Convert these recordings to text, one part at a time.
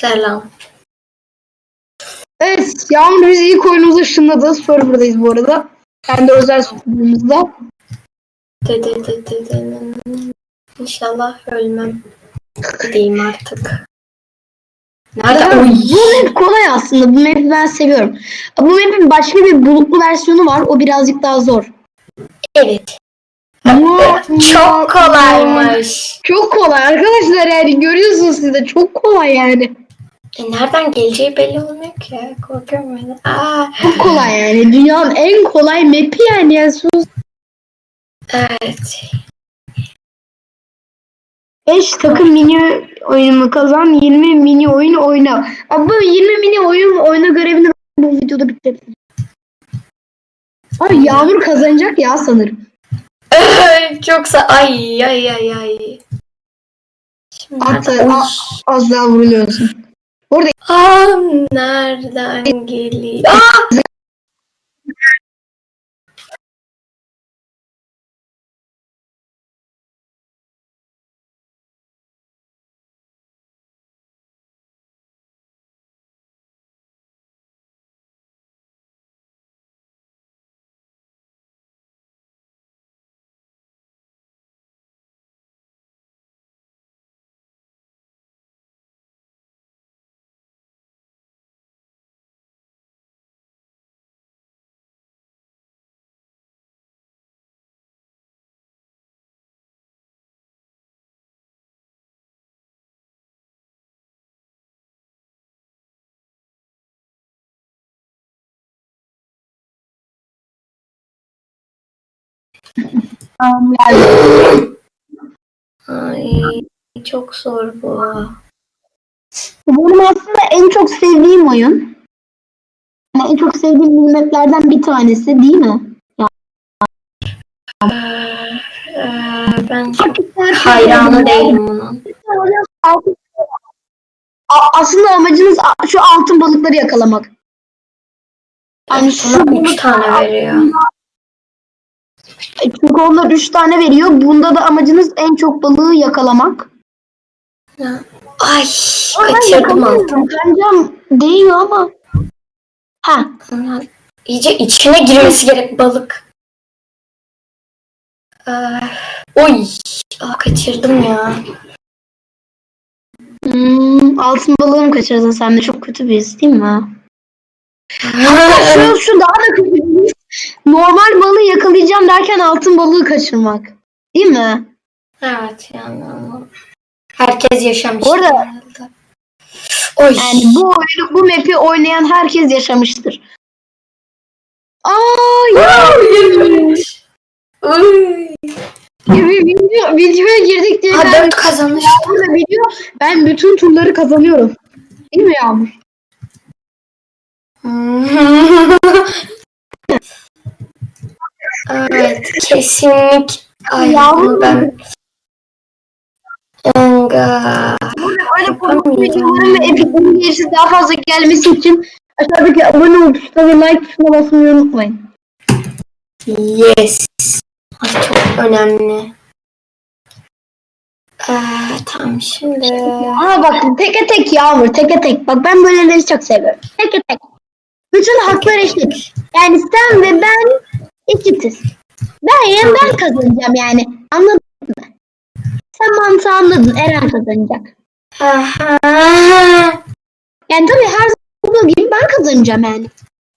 Selam. Evet, Yağmur biz ilk oyunumuza ışınladı. Server'dayız bu arada. Kendi özel serverımızda. De de de de de. İnşallah ölmem. Gideyim artık. Nerede? Ya, bu map kolay aslında. Bu map'i ben seviyorum. Bu map'in başka bir bulutlu versiyonu var. O birazcık daha zor. Evet. Çok kolaymış. Çok kolay arkadaşlar yani görüyorsunuz siz de çok kolay yani. E nereden geleceği belli olmuyor ki. Korkuyorum ben. Aa, Çok kolay yani. Dünyanın en kolay map'i yani. yani sus. evet. 5 takım mini oyunumu kazan 20 mini oyun oyna. Abi bu 20 mini oyun oyna görevini bu videoda bitirdim. Ay Yağmur kazanacak ya sanırım. Çoksa ay ay ay ay. Şimdi az daha vuruluyorsun. Aa, nereden geliyor? Aa! Tamam geldi. Ay çok zor bu. Bu benim aslında en çok sevdiğim oyun. Yani en çok sevdiğim maplerden bir tanesi değil mi? Ee, ben çok hayranı değilim bunun. Aslında amacınız şu altın balıkları yakalamak. Yani şu Buna üç tane veriyor. Çünkü onlar 3 tane veriyor. Bunda da amacınız en çok balığı yakalamak. Ay Ama kaçırdım altı. yakalamıyorum. Kancam değiyor ama. Ha. Aman, İyice içine girmesi gerek balık. Ee, oy. Aa, kaçırdım ya. Hmm, altın balığı mı kaçırdın sen de? Çok kötü bir his değil mi? Şu, şu daha da kötü bir. Normal balığı yakalayacağım derken altın balığı kaçırmak. Değil mi? evet yani ama herkes yaşamış. Orada- herhalde. Oy. Yani bu oyunu, bu map'i oynayan herkes yaşamıştır. Ay! Yemiş. Uy. video, videoya girdik diye Ha ben, dört kazanmış. burada video ben bütün turları kazanıyorum. Değil mi Yağmur? evet kesinlik. Ay bunu ben. Enga. Öyle korkunç videoların ve epiklerin gerisi daha fazla gelmesi için aşağıdaki abone ol tuşuna ve like tuşuna basmayı unutmayın. Yes. Ay çok önemli. Ee, tamam şimdi. Aa bak teke tek Yağmur teke tek. Bak ben böyleleri çok seviyorum. Teke tek. Bütün haklar eşit. Yani sen ve ben eşitiz. Ben ben kazanacağım yani. Anladın mı? Sen mantığı anladın. Eren kazanacak. Aha. Yani tabii her zaman olduğu gibi ben kazanacağım yani.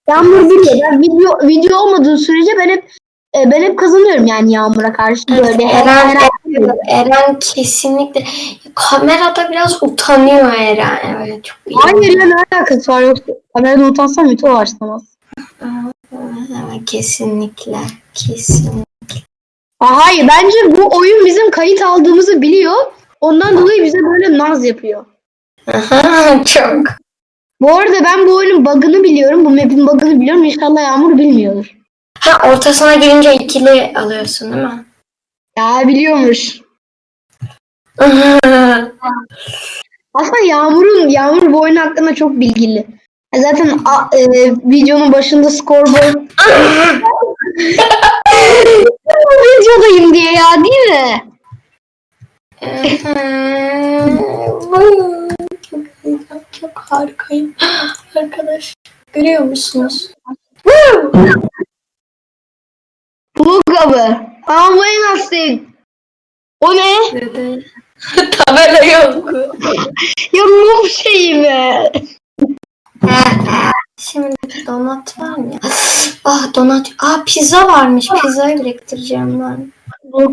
Yağmur biliyor. Ben video, video olmadığı sürece ben hep e, ben hep kazanıyorum yani Yağmur'a karşı böyle. Eren, her- Eren, Eren kesinlikle kamerada biraz utanıyor Eren. Evet çok iyi. Hayır ya ne alakası var yoksa kamerada utansam kötü başlamaz. Evet, kesinlikle. Kesin. Aa, hayır bence bu oyun bizim kayıt aldığımızı biliyor. Ondan dolayı bize böyle naz yapıyor. Aha, çok. Bu arada ben bu oyunun bug'ını biliyorum. Bu map'in bug'ını biliyorum. İnşallah Yağmur bilmiyordur. Ha ortasına girince ikili alıyorsun değil mi? Ya biliyormuş. Aslında Yağmur'un Yağmur bu oyun hakkında çok bilgili. Zaten a- e, videonun başında scoreboard videodayım diye ya değil mi? Çok harikayım. Arkadaş görüyor musunuz? Buga mı? Almayı nasıl? O ne? Tabela yok. Ya mum şeyi mi? Şimdi donat var mı ya? Ah donat. Ah pizza varmış. Pizzayı biriktireceğim ben.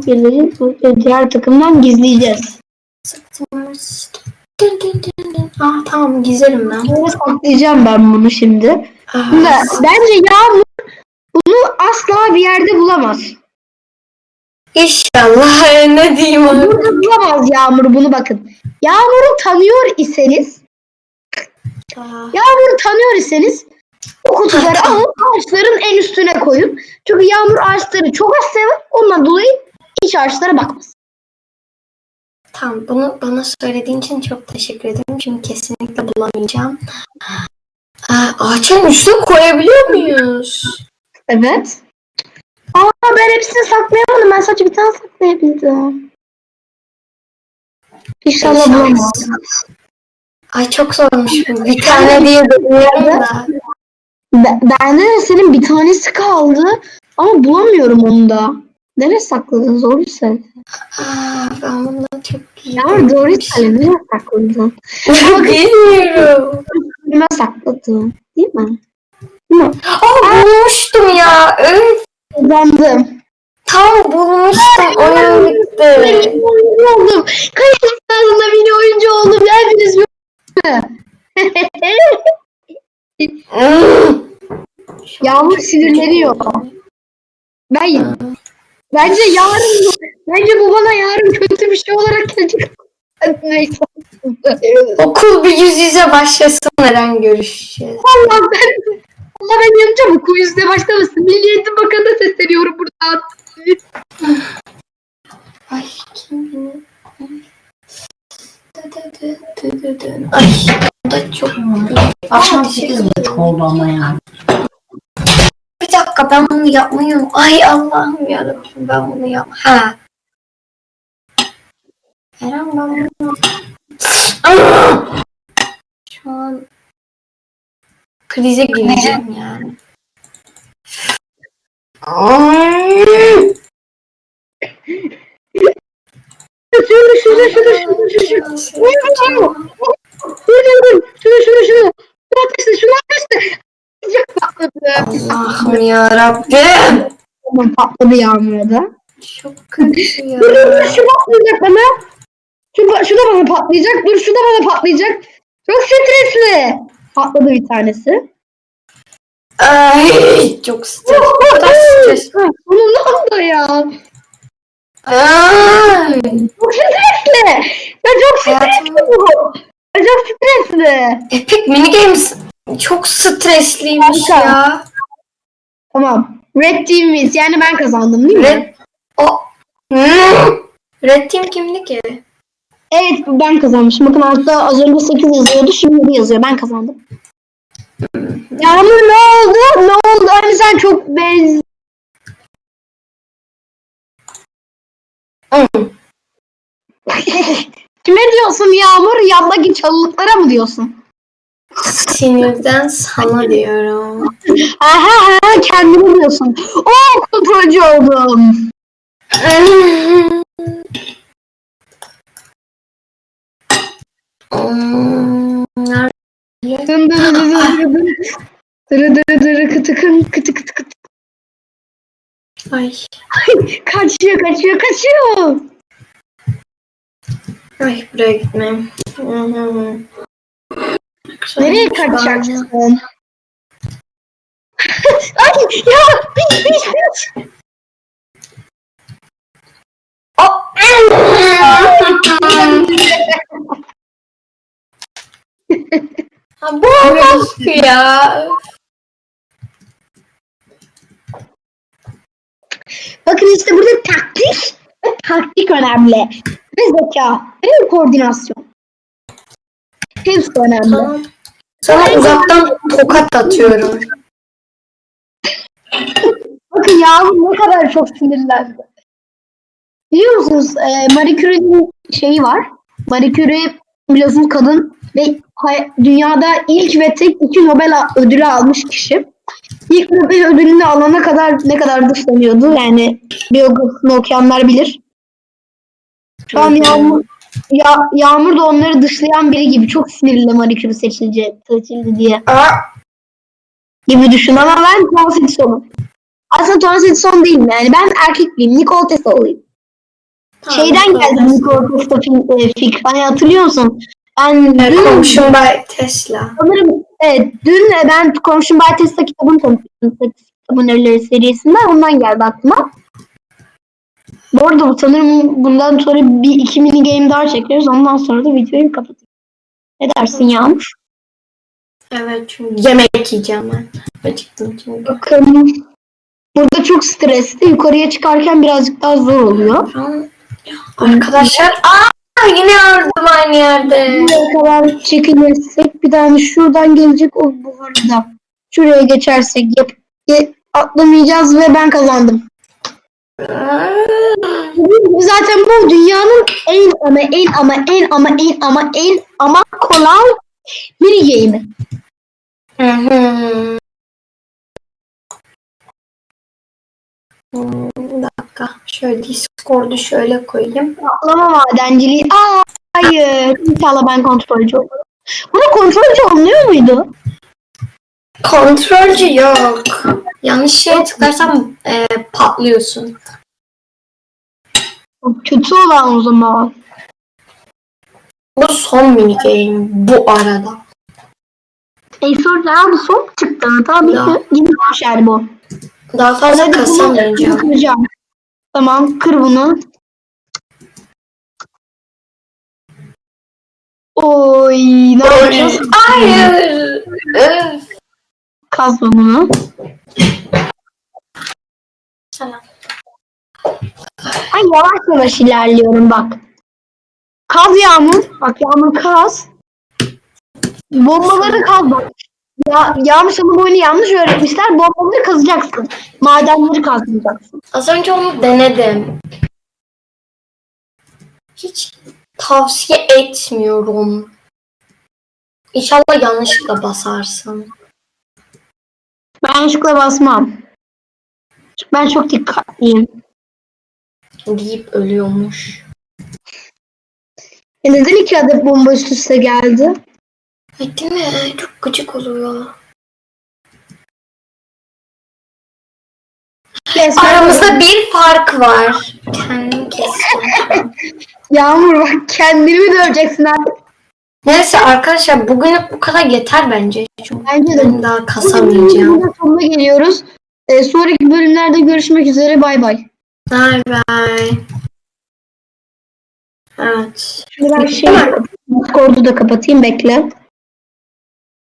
Gelecek. Bulut diğer takımdan gizleyeceğiz. Sıktırmış. Dın dın dın dın. Ah tamam gizlerim ben. Böyle saklayacağım ben bunu şimdi. Ah, Şimdi bence Yağmur bunu asla bir yerde bulamaz. İnşallah ne diyeyim ona. Burada bulamaz Yağmur bunu bakın. Yağmur'u tanıyor iseniz, Yağmur'u tanıyor iseniz bu kutuları alın ağaçların en üstüne koyun. Çünkü Yağmur ağaçları çok az sever. Ondan dolayı hiç ağaçlara bakmaz. Tamam bunu bana söylediğin için çok teşekkür ederim. Çünkü kesinlikle bulamayacağım. Aa, ağaçların üstüne koyabiliyor muyuz? Evet. Aa ben hepsini saklayamadım. Ben sadece bir tane saklayabildim. İnşallah bulamam. Ay çok zormuş bu. Bir tane diye bilmiyorum da. Be- bende de senin bir tanesi kaldı. Ama bulamıyorum onu da. Nereye sakladın? Doğru söyle. Aa, ben bunu çok Ya söyle. Nereye sakladın? Bilmiyorum. Kime sakladın? Değil mi? Aa bulmuştum ya. Öf. Kazandım. Tam bulmuştum. Oyun bitti. Oldum. Kayıt sırasında mini oyuncu oldum. Geldiniz Hmm. Yağmur sinirleniyor. Ben bence yarın bence bu bana yarın kötü bir şey olarak gelecek. Okul bir yüz yüze başlasın. Neden görüşeceğiz? Allah ben Allah ben yanacağım bu quizde başlamasın. Milli Eğitim Bakanı'na sesleniyorum buradan. Ay kim beni? Ay bu da çok Akşam 8.30 oldu ama yani. Bir dakika ben bunu yapmayı Ay Allah'ım yarabbim ben bunu yap. Ha. Eren ben bunu... Aa! Şu an krize gireceğim yani. Allah'ım yarabbim. Tamam patladı yağmurda. Çok kötü ya. Dur dur şu patlayacak bana. Şu, şu da bana patlayacak. Dur şu da bana patlayacak. Çok stresli. Patladı bir tanesi. Ay çok stres. Kadar stres. Bunun da ya. Ay. Çok stresli. Ya çok stresli bu. Ya çok stresli. Epic Mini Games çok stresliymiş Harika. ya. Tamam. Red Team wins. Yani ben kazandım değil mi? Red o Hmm. Red Team kimdi ki? Evet ben kazanmışım. Bakın altta az önce 8 yazıyordu. Şimdi 7 yazıyor. Ben kazandım. Yağmur ne oldu? Ne oldu? Hani sen çok benz... Kime diyorsun Yağmur? Yandaki çalılıklara mı diyorsun? Sinirden sana diyorum. Aha aha kendine diyorsun. Oo kontrolcü oldum. Hmm. Nerede? Dın dırı dırı dırı dırı. Dırı dırı dırı kıtı kın kıtı kıtı kıtı. Ay. Kaçıyor kaçıyor kaçıyor. Ay buraya gitmem. Nereye kaçacaksın? Ay ya piş piş. Oh. Ha, bu olmaz ki ya. Bakın işte burada taktik ve taktik önemli. Ve zeka ve koordinasyon. Hepsi önemli. Tamam. Sana uzaktan tokat atıyorum. Bakın Yağmur ne kadar çok sinirlendi. Biliyor musunuz e, Marie Curie'nin şeyi var. Marie Curie biliyorsunuz kadın ve dünyada ilk ve tek iki Nobel ödülü almış kişi. İlk Nobel ödülünü alana kadar ne kadar dışlanıyordu yani biyografisini okuyanlar bilir. Şu an Yağmur, ya, Yağmur da onları dışlayan biri gibi çok sinirli Marie Curie seçildi, seçildi diye Aa, gibi düşün ama ben Thomas Edison'um. Aslında Thomas Edison değilim yani ben erkek miyim? Nikola Tesla olayım. tamam, Şeyden geldi Nikola Tesla fikri. Hani hatırlıyor musun? Ben Evet, dün, Komşum Bay Tesla. sanırım evet, dün ben komşum Bay Tesla kitabını tanıttım. Kitap önerileri serisinden ondan geldi aklıma. Bu arada sanırım bundan sonra bir iki mini game daha çekeriz. Ondan sonra da videoyu kapatırız. Ne dersin Yağmur? Evet çünkü yemek yiyeceğim ben. Acıktım çünkü. Bakın. Burada çok stresli. Yukarıya çıkarken birazcık daha zor oluyor. Arkadaşlar aa yine ördüm aynı yerde. Buraya kadar çekilirsek bir tane şuradan gelecek o bu arada. Şuraya geçersek yap, atlamayacağız ve ben kazandım. Zaten bu dünyanın en ama en ama en ama en ama en ama kolay mini game'i. Hmm, Bir dakika. Şöyle Discord'u şöyle koyayım. Atlama madenciliği. Aa, hayır. İnşallah ben kontrolcü olurum. Buna kontrolcü olmuyor muydu? Kontrolcü yok. Yanlış şeye tıklarsam e, patlıyorsun. Kötü olan o zaman. Bu son mini game bu arada. E sonra bu son çıktı. Tabii Ya. ki yine düşer bu. Daha fazla Hadi bunu kasamayacağım. kıracağım. Tamam kır bunu. Oy ne yapıyorsun? Hayır. Öf. Kaz bunu. Selam. Ay yavaş yavaş ilerliyorum bak. Kaz yağmur. Bak yağmur kaz. Bombaları kaz bak. Ya, yağmur sana bu oyunu yanlış öğretmişler. Bombaları kazacaksın. Madenleri kazmayacaksın. Az önce onu denedim. Hiç tavsiye etmiyorum. İnşallah yanlışlıkla basarsın. Ben yanlışlıkla basmam. Ben çok dikkatliyim. Deyip ölüyormuş. E neden iki adet bomba üst üste geldi? Ay, değil mi? Çok gıcık oluyor. Yes, Aramızda bir fark var. Kendim kestim. Yağmur bak kendini mi döveceksin artık? Neyse arkadaşlar bugünlük bu kadar yeter bence. Çünkü Bence de. ben daha kasamayacağım. Bugün sonuna geliyoruz. E, sonraki bölümlerde görüşmek üzere. Bay bay. Bye bye. Evet. Şimdi ben şey Discord'u da kapatayım bekle.